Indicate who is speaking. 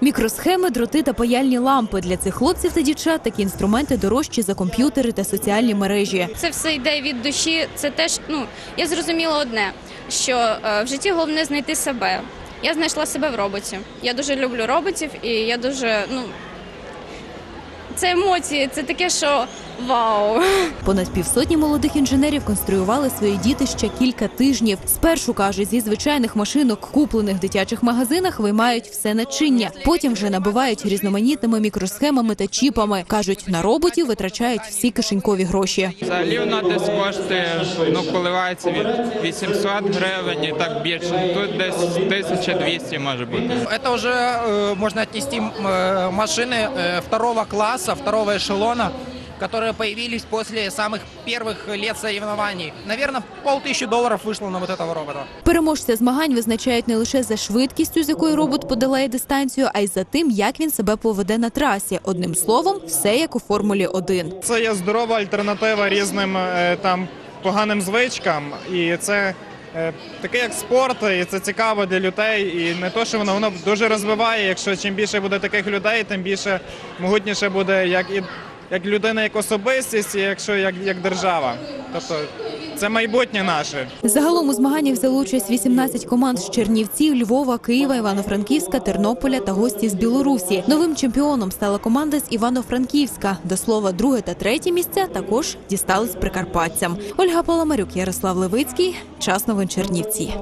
Speaker 1: Мікросхеми, дроти та паяльні лампи для цих хлопців та дівчат такі інструменти дорожчі за комп'ютери та соціальні мережі.
Speaker 2: Це все йде від душі. Це теж ну я зрозуміла одне, що е, в житті головне знайти себе. Я знайшла себе в роботі. Я дуже люблю роботів, і я дуже ну це емоції, це таке, що вау.
Speaker 1: Понад півсотні молодих інженерів конструювали свої дітища кілька тижнів. Спершу каже, зі звичайних машинок, куплених в дитячих магазинах, виймають все начиння. Потім вже набивають різноманітними мікросхемами та чіпами. кажуть, на роботів витрачають всі кишенькові гроші.
Speaker 3: Взагалі вона десь коштує, ну, коливається від 800 гривень і так більше. Тут десь 1200 може бути.
Speaker 4: Это уже э, можно отнести м, э, машины э, второго класса, второго эшелона, которые появились после самых первых лет соревнований. Наверное, полтысячи долларов вышло на вот этого робота.
Speaker 1: Переможця змагань визначають не лише за швидкістю, з якою робот подолає дистанцію, а й за тим, як він себе поведе на трасі. Одним словом, все як у формулі 1
Speaker 5: Це є здорова альтернатива різним е, там поганим звичкам, і це е, таке як спорт, і це цікаво для людей. І не то, що воно воно дуже розвиває. Якщо чим більше буде таких людей, тим більше могутніше буде як і як людина, як особистість, і якщо як, як держава. Тобто це майбутнє наше.
Speaker 1: Загалом у змаганнях взяли участь 18 команд з Чернівців, Львова, Києва, Івано-Франківська, Тернополя та гості з Білорусі. Новим чемпіоном стала команда з Івано-Франківська. До слова, друге та третє місця також дістались прикарпатцям. Ольга Паламарюк, Ярослав Левицький. Час новин Чернівці.